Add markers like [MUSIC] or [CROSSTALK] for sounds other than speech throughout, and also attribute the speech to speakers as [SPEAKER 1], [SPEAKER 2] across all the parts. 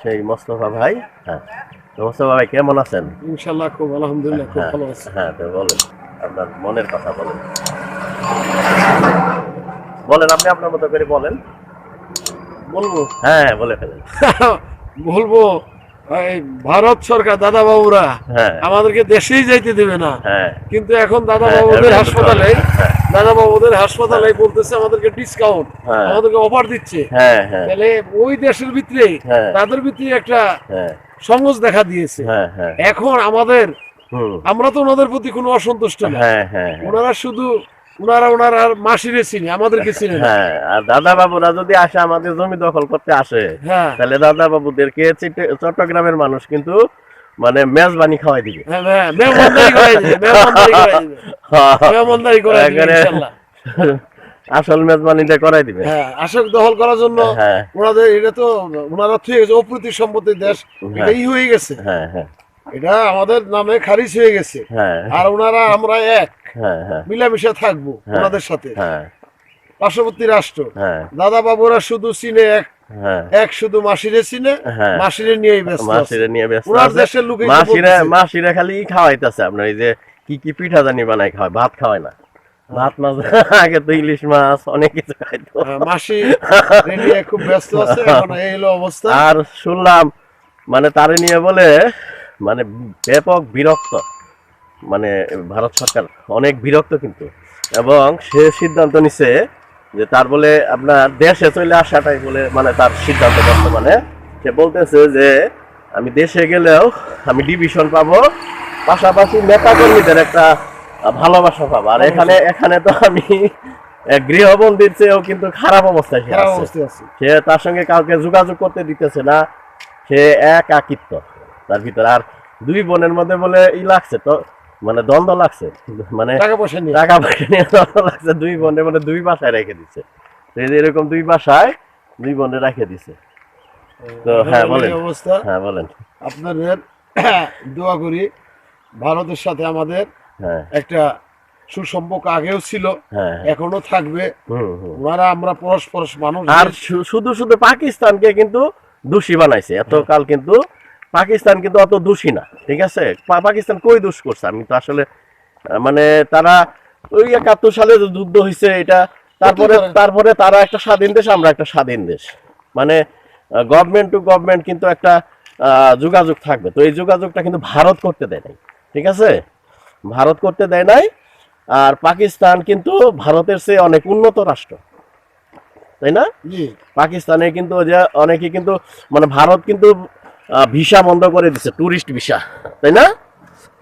[SPEAKER 1] সেই মোস্তফা ভাই হ্যাঁ। মোস্তফা ভাই কেমন আছেন?
[SPEAKER 2] ইনশাল্লাহ খুব আলহামদুলিল্লাহ খুব
[SPEAKER 1] হ্যাঁ
[SPEAKER 2] ভালো আছে।
[SPEAKER 1] হ্যাঁ তো বলেন আপনার মনের কথা বলেন। বলেন আপনি আপনার মতো করে বলেন।
[SPEAKER 2] বলব?
[SPEAKER 1] হ্যাঁ বলে ফেলেন। [LAUGHS]
[SPEAKER 2] বলব ভারত সরকার দাদা বাবুরা
[SPEAKER 1] হ্যাঁ।
[SPEAKER 2] আমাদেরকে দেশেই যাইতে দেবে না।
[SPEAKER 1] হ্যাঁ।
[SPEAKER 2] কিন্তু এখন দাদা বাবুদের হাসপাতালে। দাদা হাসপাতালে বলতেছে আমাদেরকে ডিসকাউন্ট
[SPEAKER 1] হ্যাঁ।
[SPEAKER 2] আমাদেরকে অফার দিচ্ছে।
[SPEAKER 1] হ্যাঁ হ্যাঁ।
[SPEAKER 2] তাহলে ওই দেশের ভিতরে। তাদের ভিতরে একটা সংঘর্ষ দেখা দিয়েছে। এখন আমাদের আমরা তো ওনাদের প্রতি কোনো অসন্তুষ্ট না।
[SPEAKER 1] হ্যাঁ হ্যাঁ হ্যাঁ।
[SPEAKER 2] ওনারা শুধু ওনারা ওনারা মাসিরে চিনে আমাদেরকে চিনে
[SPEAKER 1] হ্যাঁ আর দাদা বাবুরা যদি আসে আমাদের জমি দখল করতে আসে তাহলে দাদা বাবুদেরকে চট্টগ্রামের মানুষ কিন্তু মানে মেজবানি খাওয়াই দিবে।
[SPEAKER 2] হ্যাঁ হ্যাঁ মেহমানদারি করাই দিবে মেহমানদারি করাই দিবে। [LAUGHS] মেহমানদারি দিবে
[SPEAKER 1] আসল মেজবানিটা করাই দিবে।
[SPEAKER 2] হ্যাঁ আসক দখল করার জন্য
[SPEAKER 1] হ্যাঁ।
[SPEAKER 2] ওনাদের এটা তো ওনারা থুয়ে গেছে অপ্রীতি সম্পত্তির দেশ। এটাই হয়ে গেছে।
[SPEAKER 1] হ্যাঁ হ্যাঁ।
[SPEAKER 2] এটা আমাদের নামে খারিজ হয়ে গেছে।
[SPEAKER 1] হ্যাঁ।
[SPEAKER 2] আর ওনারা আমরা এক।
[SPEAKER 1] হ্যাঁ হ্যাঁ।
[SPEAKER 2] মিলামিশা থাকব
[SPEAKER 1] হ্যাঁ।
[SPEAKER 2] ওনাদের সাথে।
[SPEAKER 1] হ্যাঁ।
[SPEAKER 2] পার্শ্ববর্তী রাষ্ট্র।
[SPEAKER 1] হ্যাঁ।
[SPEAKER 2] দাদা বাবুরা শুধু চিনে এক।
[SPEAKER 1] হ্যাঁ
[SPEAKER 2] এক শুধু মাসিরে চিনে
[SPEAKER 1] হ্যাঁ।
[SPEAKER 2] মাসিরে নিয়েই ব্যস্ত
[SPEAKER 1] মাসিরে নিয়ে ব্যস্ত
[SPEAKER 2] ওনার দেশের লোকে
[SPEAKER 1] মাসিরা মাসিরা খালি খাওয়াইতেছে আপনার এই যে কি কি পিঠা জানি বানাই খাওয়ায় ভাত খাওয়ায় না। ভাত মাছ [LAUGHS] আগে তো ইলিশ মাছ অনেক কিছু খাইতো।
[SPEAKER 2] মাসি খুব ব্যস্ত আছে [LAUGHS] এখন এই হলো অবস্থা।
[SPEAKER 1] আর শুনলাম মানে তারে নিয়ে বলে মানে ব্যাপক বিরক্ত মানে ভারত সরকার অনেক বিরক্ত কিন্তু। এবং সে সিদ্ধান্ত নিছে যে তার বলে আপনার দেশে চলে আসাটাই বলে মানে তার সিদ্ধান্ত বর্তমানে সে বলতেছে যে আমি দেশে গেলেও আমি ডিভিশন পাবো। পাশাপাশি নেতা কর্মীদের একটা ভালোবাসা পাবো। আর এখানে এখানে তো আমি গৃহবন্দির চেয়েও কিন্তু খারাপ অবস্থায় সে আছে। সে তার সঙ্গে কাউকে যোগাযোগ করতে দিতেছে না। সে একাকিত্ব। তার ভিতরে আর দুই বোনের মধ্যে বলে ই লাগছে। তো মানে দ্বন্দ্ব লাগছে। মানে
[SPEAKER 2] টাকা পয়সা নিয়ে।
[SPEAKER 1] টাকা পয়সা নিয়ে দ্বন্দ্ব লাগছে। দুই বোনের মধ্যে দুই বাসায় রেখে দিচ্ছে তো এই যে এরকম দুই বাসায় দুই বোনে রেখে দিছে। তো হ্যাঁ বলেন।
[SPEAKER 2] অবস্থা।
[SPEAKER 1] হ্যাঁ বলেন।
[SPEAKER 2] আপনাদের [COUGHS] দোয়া করি ভারতের সাথে আমাদের
[SPEAKER 1] হ্যাঁ।
[SPEAKER 2] একটা সুসম্পর্ক আগেও ছিল
[SPEAKER 1] হ্যাঁ
[SPEAKER 2] এখনও থাকবে। ওনারা আমরা পরস্পর মানুষ
[SPEAKER 1] আর শুধু শুধু পাকিস্তানকে কিন্তু দোষী বানাইছে। এতকাল কিন্তু পাকিস্তান কিন্তু অত দোষী না ঠিক আছে? পাকিস্তান কই দোষ করছে? আমি তো আসলে মানে তারা ওই একাত্তর সালে যুদ্ধ হয়েছে এটা তারপরে তারপরে তারা একটা স্বাধীন দেশ আমরা একটা স্বাধীন দেশ। মানে গভর্নমেন্ট টু গভর্নমেন্ট কিন্তু একটা যোগাযোগ থাকবে। তো এই যোগাযোগটা কিন্তু ভারত করতে দেয় নাই ঠিক আছে? ভারত করতে দেয় নাই আর পাকিস্তান কিন্তু ভারতের চেয়ে অনেক উন্নত রাষ্ট্র তাই না? পাকিস্তানে কিন্তু অনেকে কিন্তু মানে ভারত কিন্তু ভিসা বন্ধ করে দিছে টুরিস্ট ভিসা তাই না?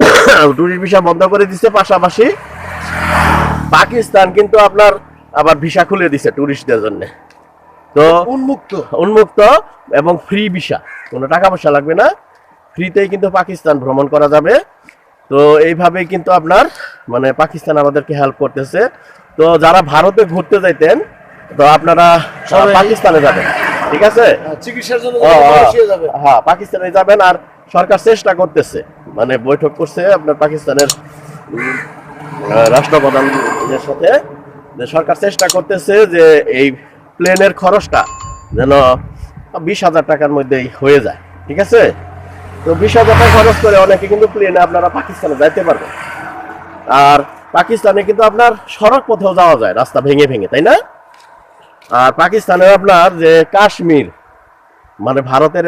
[SPEAKER 1] [COUGHS] টুরিস্ট ভিসা বন্ধ করে দিছে পাশাপাশি পাকিস্তান কিন্তু আপনার আবার ভিসা খুলে দিছে টুরিস্টদের জন্য। তো
[SPEAKER 2] উন্মুক্ত।
[SPEAKER 1] উন্মুক্ত এবং ফ্রি ভিসা কোনো টাকা পয়সা লাগবে না। ফ্রিতেই কিন্তু পাকিস্তান ভ্রমণ করা যাবে। তো এইভাবেই কিন্তু আপনার মানে পাকিস্তান আমাদেরকে হেল্প করতেছে। তো যারা ভারতে ঘুরতে যাইতেন তো আপনারা পাকিস্তানে যাবেন। ঠিক আছে?
[SPEAKER 2] চিকিৎসার জন্য মালয়েশিয়া যাবে
[SPEAKER 1] হ্যাঁ। পাকিস্তানে যাবেন আর সরকার চেষ্টা করতেছে। মানে বৈঠক করছে আপনার পাকিস্তানের রাষ্ট্রপ্রধানের সাথে। যে সরকার চেষ্টা করতেছে যে এই প্লেনের খরচটা যেন বিশ হাজার টাকার মধ্যেই হয়ে যায়। ঠিক আছে? তো বিশ হাজার টাকা খরচ করে অনেকে কিন্তু প্লেনে আপনারা পাকিস্তানে যাইতে পারবেন। আর পাকিস্তানে কিন্তু আপনার সড়ক পথেও যাওয়া যায় রাস্তা ভেঙে ভেঙে তাই না? আর পাকিস্তানের আপনার যে কাশ্মীর মানে ভারতের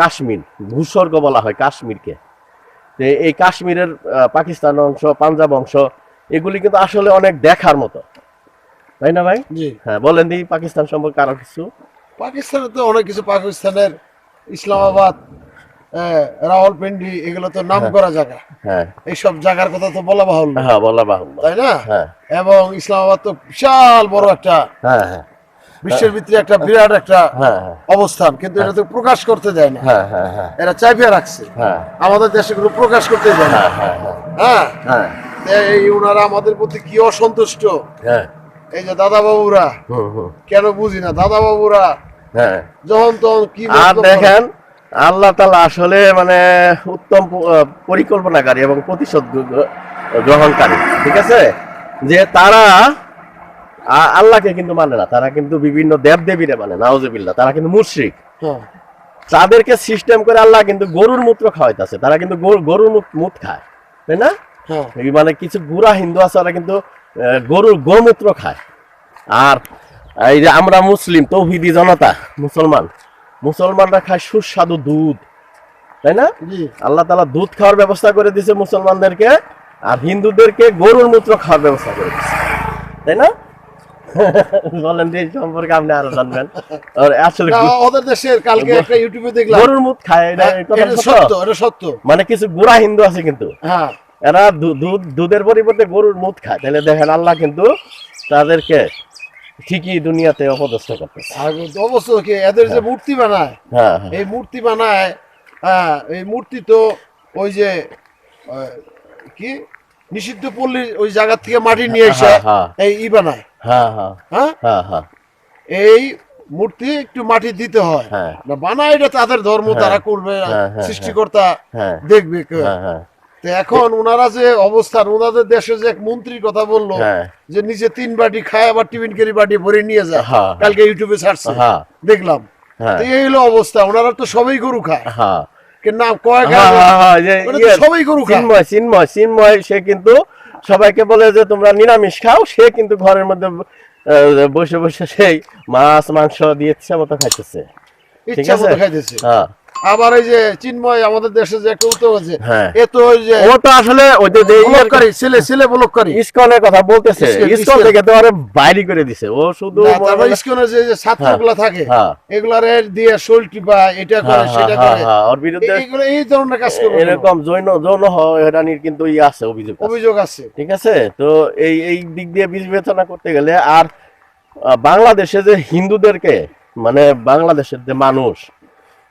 [SPEAKER 1] কাশ্মীর ভূস্বর্গ বলা হয় কাশ্মীরকে তো এই কাশ্মীরের পাকিস্তান অংশ পাঞ্জাব অংশ এগুলি কিন্তু আসলে অনেক দেখার মতো। তাই না ভাই? হ্যাঁ বলেন দি পাকিস্তান সম্পর্কে আরও কিছু।
[SPEAKER 2] পাকিস্তানে তো অনেক কিছু পাকিস্তানের ইসলামাবাদ রাওয়ালপিন্ডি এগুলো তো নাম করা জায়গা।
[SPEAKER 1] হ্যাঁ।
[SPEAKER 2] এইসব জায়গার কথা তো বলা বাহুল্য।
[SPEAKER 1] হ্যাঁ বলা বাহুল্য।
[SPEAKER 2] তাই না?
[SPEAKER 1] হ্যাঁ।
[SPEAKER 2] এবং ইসলামাবাদ তো বিশাল বড় একটা
[SPEAKER 1] হ্যাঁ হ্যাঁ।
[SPEAKER 2] বিশ্বের ভিতরে একটা বিরাট একটা
[SPEAKER 1] হ্যাঁ হ্যাঁ।
[SPEAKER 2] অবস্থান কিন্তু এটা তো প্রকাশ করতে দেয় না।
[SPEAKER 1] হ্যাঁ
[SPEAKER 2] এরা চাপিয়ে রাখছে। আমাদের দেশে প্রকাশ করতে দেয় না।
[SPEAKER 1] হ্যাঁ
[SPEAKER 2] এই ওনারা আমাদের প্রতি কি অসন্তুষ্ট? এই যে দাদা বাবুরা কেন বুঝি না? দাদা বাবুরা
[SPEAKER 1] হ্যাঁ।
[SPEAKER 2] যখন তখন কি
[SPEAKER 1] আর দেখেন আল্লাহ তালা আসলে মানে উত্তম পরিকল্পনাকারী এবং প্রতিশোধ গ্রহণকারী ঠিক আছে? যে তারা আল্লাহকে কিন্তু মানে না তারা কিন্তু বিভিন্ন দেব দেবীরে মানে নাওজবিল্লা তারা কিন্তু মুশরিক।
[SPEAKER 2] হ্যাঁ।
[SPEAKER 1] তাদেরকে সিস্টেম করে আল্লাহ কিন্তু গরুর মূত্র খাওয়াইতেছে তারা কিন্তু গরুর মুখ খায় তাই না?
[SPEAKER 2] হ্যাঁ।
[SPEAKER 1] মানে কিছু গুড়া হিন্দু আছে ওরা কিন্তু গরুর গোমূত্র খায়। আর এই যে আমরা মুসলিম তৌহিদি জনতা মুসলমান মুসলমানরা খায় সুস্বাদু দুধ তাই না? আল্লাহ তালা দুধ খাওয়ার ব্যবস্থা করে দিছে মুসলমানদেরকে আর হিন্দুদেরকে গরুর মূত্র খাওয়ার ব্যবস্থা করে দিছে তাই না? [LAUGHS] বলেন এই সম্পর্কে আপনি আরও জানবেন। আর আসলে
[SPEAKER 2] ওদের দেশের কালকে একটা ইউটিউবে দেখলাম।
[SPEAKER 1] গরুর মুখ খায় এটা
[SPEAKER 2] হ্যাঁ,
[SPEAKER 1] সত্য?
[SPEAKER 2] এটা সত্য।
[SPEAKER 1] মানে কিছু গুড়া হিন্দু আছে কিন্তু।
[SPEAKER 2] হ্যাঁ।
[SPEAKER 1] এরা দুধ দুধের পরিবর্তে গরুর মুখ খায়। তাহলে দেখেন আল্লাহ কিন্তু তাদেরকে ঠিকই দুনিয়াতে অপদস্থ করতেছে।
[SPEAKER 2] আর অবশ্য কি এদের যে মূর্তি বানায়
[SPEAKER 1] হ্যাঁ হ্যাঁ।
[SPEAKER 2] এই মূর্তি বানায় হ্যাঁ এই মূর্তি তো ওই যে কি? নিষিদ্ধ পল্লীর ওই জায়গা থেকে মাটি নিয়ে এসে
[SPEAKER 1] হ্যাঁ, হ্যাঁ।
[SPEAKER 2] এই ই বানায়।
[SPEAKER 1] হ্যাঁ হ্যাঁ।
[SPEAKER 2] হ্যাঁ? এই মূর্তি একটু মাটি দিতে হয়। না বানায় এটা তাদের ধর্ম। তারা করবে সৃষ্টিকর্তা দেখবে তো এখন ওনারা যে অবস্থান ওনাদের দেশে যে এক মন্ত্রীর কথা বলল। যে নিচে তিন বাটি খায় আবার টিফিন কেরি বাটি ভরে নিয়ে যায়। কালকে ইউটিউবে ছাড়ছে। দেখলাম। এই হলো অবস্থা। ওনারা তো সবাই গরু খায়।
[SPEAKER 1] হ্যাঁ।
[SPEAKER 2] কিন্তু না কয়েক
[SPEAKER 1] ইয়ে,
[SPEAKER 2] সবাই গরু খায়।
[SPEAKER 1] চিন্ময় চিন্ময় চিন্ময় সে কিন্তু সবাইকে বলে যে তোমরা নিরামিষ খাও সে কিন্তু ঘরের মধ্যে আহ, বসে বসে সেই মাছ মাংস দিয়ে ইচ্ছা মতো খাইতেছে। ঠিক আছে? হ্যাঁ।
[SPEAKER 2] আবার এই যে চিন্ময় আমাদের দেশে যে একটা আছে
[SPEAKER 1] হ্যাঁ।
[SPEAKER 2] এ তো ওই যে
[SPEAKER 1] ও তো আসলে ওই যে যে ইয়ের
[SPEAKER 2] বলককারী ছেলে ছেলে বলককারী
[SPEAKER 1] ইসকনের কথা বলতেছে
[SPEAKER 2] ইসকন-।
[SPEAKER 1] থেকে তো আরে বাইরে করে দিছে ও শুধু
[SPEAKER 2] তারপর
[SPEAKER 1] করে-
[SPEAKER 2] যে ছাত্রগুলা থাকে
[SPEAKER 1] হ্যাঁ।
[SPEAKER 2] এগুলারে দিয়ে এটা করে
[SPEAKER 1] হ্যাঁ,
[SPEAKER 2] সেটা
[SPEAKER 1] হ্যাঁ,
[SPEAKER 2] করে
[SPEAKER 1] হ্যাঁ, ওর বিরুদ্ধে
[SPEAKER 2] এইগুলো এই ধরনের কাজ করবে
[SPEAKER 1] এরকম যৌন যৌন হয়রানির কিন্তু ইয়ে আছে অভিযোগ আছে।
[SPEAKER 2] অভিযোগ আছে
[SPEAKER 1] ঠিক আছে তো এই এই দিক দিয়ে বিবেচনা করতে গেলে আর বাংলাদেশে যে হিন্দুদেরকে মানে বাংলাদেশের যে মানুষ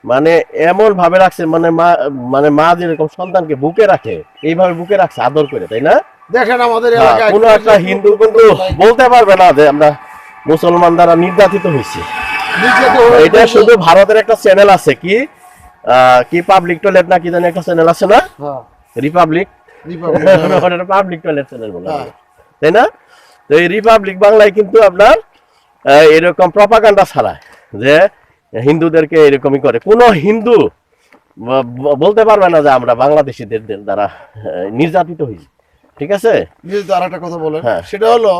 [SPEAKER 1] মানে এমন ভাবে রাখছে মানে মা মানে মা যেরকম সন্তানকে বুকে রাখে এইভাবে বুকে রাখছে আদর করে তাই না?
[SPEAKER 2] দেখেন আমাদের
[SPEAKER 1] হ্যাঁ,
[SPEAKER 2] এলাকায়
[SPEAKER 1] কোনো একটা হিন্দু কিন্তু বলতে পারবে না যে আমরা মুসলমান দ্বারা নির্যাতিত হয়েছি। এটা শুধু ভারতের একটা চ্যানেল আছে কি? কি পাবলিক টয়লেট না কি জানি একটা চ্যানেল আছে না? রিপাবলিক পাবলিক টয়লেট চ্যানেল বলে। তাই না? তো এই রিপাবলিক বাংলায় কিন্তু আপনার এরকম প্রপাগান্ডা ছাড়ায় যে হিন্দুদেরকে এরকমই করে। কোন হিন্দু বলতে পারবে না যে আমরা বাংলাদেশিদের দ্বারা নির্যাতিত হয়েছি। ঠিক আছে?
[SPEAKER 2] আর একটা কথা বলেন।
[SPEAKER 1] হ্যাঁ।
[SPEAKER 2] সেটা হলো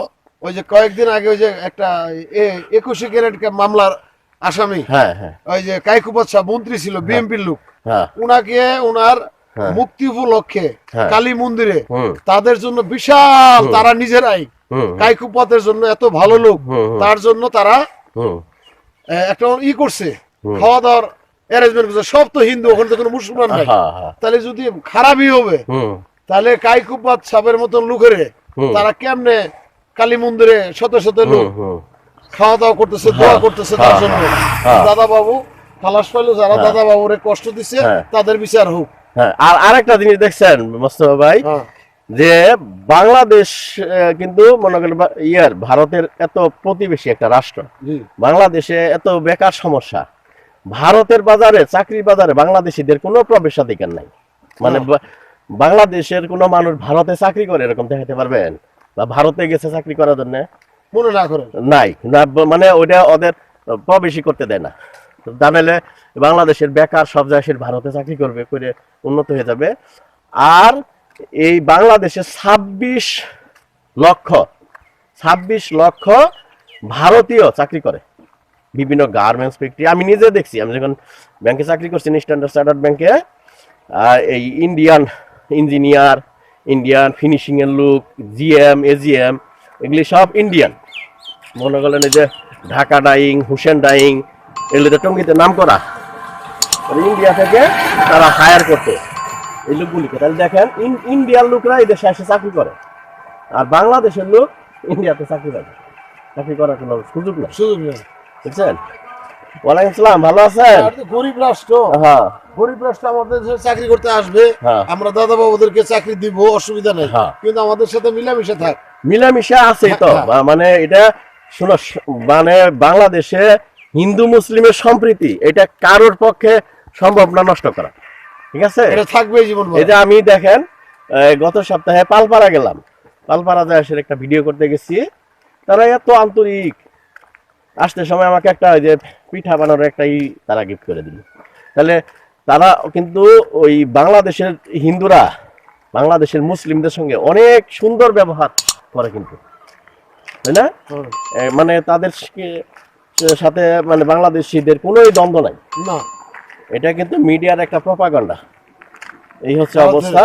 [SPEAKER 2] ওই যে কয়েকদিন আগে ওই যে একটা একুশে ক্যারেট মামলার আসামি
[SPEAKER 1] হ্যাঁ হ্যাঁ।
[SPEAKER 2] ওই যে কাইকুপাত সাহ মন্ত্রী ছিল বিএনপির লোক উনাকে উনার। মুক্তি উপলক্ষে। কালী মন্দিরে তাদের জন্য বিশাল তারা নিজেরাই
[SPEAKER 1] হুম।
[SPEAKER 2] কাইকুপাতের জন্য এত ভালো লোক। তার জন্য তারা একটা ই করছে। খাওয়া দাওয়ার অ্যারেঞ্জমেন্ট করছে। সব তো হিন্দু ওখানে তো কোনো মুসলমান নাই।
[SPEAKER 1] হ্যাঁ হ্যাঁ।
[SPEAKER 2] তাহলে যদি খারাপই হবে তাহলে কাইকুপাত সাবের মতন লোকেরে। তারা কেমনে কালী মন্দিরে শত শত লোক খাওয়া দাওয়া করতেছে দোয়া
[SPEAKER 1] হ্যাঁ,
[SPEAKER 2] করতেছে তার জন্য। দাদা বাবু খালাস পাইলো যারা। দাদা বাবুরে কষ্ট দিচ্ছে
[SPEAKER 1] হ্যাঁ।
[SPEAKER 2] তাদের বিচার হোক।
[SPEAKER 1] আর আরেকটা জিনিস দেখছেন মোস্তফা ভাই? যে বাংলাদেশ কিন্তু মনে করেন ইয়ার ভারতের এত প্রতিবেশী একটা রাষ্ট্র। বাংলাদেশে এত বেকার সমস্যা। ভারতের বাজারে চাকরির বাজারে বাংলাদেশিদের কোনো প্রবেশাধিকার নাই। মানে বাংলাদেশের কোনো মানুষ ভারতে চাকরি করে এরকম দেখাতে পারবেন? বা ভারতে গেছে চাকরি করার জন্য?
[SPEAKER 2] মনে না করেন।
[SPEAKER 1] নাই। না মানে ওইটা ওদের প্রবেশই করতে দেয় না। তা নাহলে বাংলাদেশের বেকার সব জায়গায় ভারতে চাকরি করবে করে উন্নত হয়ে যাবে। আর এই বাংলাদেশে ছাব্বিশ লক্ষ ছাব্বিশ লক্ষ ভারতীয় চাকরি করে। বিভিন্ন গার্মেন্টস ফ্যাক্টরি আমি নিজে দেখছি, আমি যখন ব্যাংকে চাকরি করছি স্ট্যান্ডার্ড চার্টার্ড ব্যাংকে এই ইন্ডিয়ান ইঞ্জিনিয়ার ইন্ডিয়ান ফিনিশিং এর লোক জিএম এজিএম এগুলি সব ইন্ডিয়ান মনে করলেন এই যে ঢাকা ডাইং হুসেন ডাইং এগুলিতে টঙ্গিতে নাম করা ইন্ডিয়া থেকে তারা হায়ার করতো। এই লোকগুলিকে তাহলে দেখেন ইন্ডিয়ার লোকরা এই দেশে এসে চাকরি করে। আর বাংলাদেশের লোক ইন্ডিয়াতে চাকরি করে চাকরি করার কোনো সুযোগ নেই।
[SPEAKER 2] সুযোগ নেই।
[SPEAKER 1] বুঝছেন? ওয়ালাইকুম আসসালাম ভালো আছেন?
[SPEAKER 2] গরিব রাষ্ট্র।
[SPEAKER 1] হ্যাঁ।
[SPEAKER 2] গরিব রাষ্ট্র আমাদের চাকরি করতে আসবে।
[SPEAKER 1] হ্যাঁ।
[SPEAKER 2] আমরা দাদা বাবুদেরকে চাকরি দিব অসুবিধা নেই।
[SPEAKER 1] হ্যাঁ।
[SPEAKER 2] কিন্তু আমাদের সাথে মিলামিশে থাক।
[SPEAKER 1] মিলামিশা আছে তো।
[SPEAKER 2] হ্যাঁ।
[SPEAKER 1] মানে এটা শোনো মানে বাংলাদেশে হিন্দু মুসলিমের সম্প্রীতি এটা কারোর পক্ষে সম্ভব না নষ্ট করা। ঠিক আছে?
[SPEAKER 2] এটা থাকবে জীবন
[SPEAKER 1] যে আমি দেখেন গত সপ্তাহে পালপাড়া গেলাম। পালপাড়া যায় এসে একটা ভিডিও করতে গেছি। তারা এত আন্তরিক। আসতে সময় আমাকে একটা ওই যে পিঠা বানানোর একটা ই তারা গিফট করে দিল। তাহলে তারা কিন্তু ওই বাংলাদেশের হিন্দুরা বাংলাদেশের মুসলিমদের সঙ্গে অনেক সুন্দর ব্যবহার করে কিন্তু। তাই না? মানে তাদের সাথে মানে বাংলাদেশিদের কোনোই দ্বন্দ্ব নাই।
[SPEAKER 2] না।
[SPEAKER 1] এটা কিন্তু মিডিয়ার একটা প্রপাগান্ডা। এই হচ্ছে অবস্থা।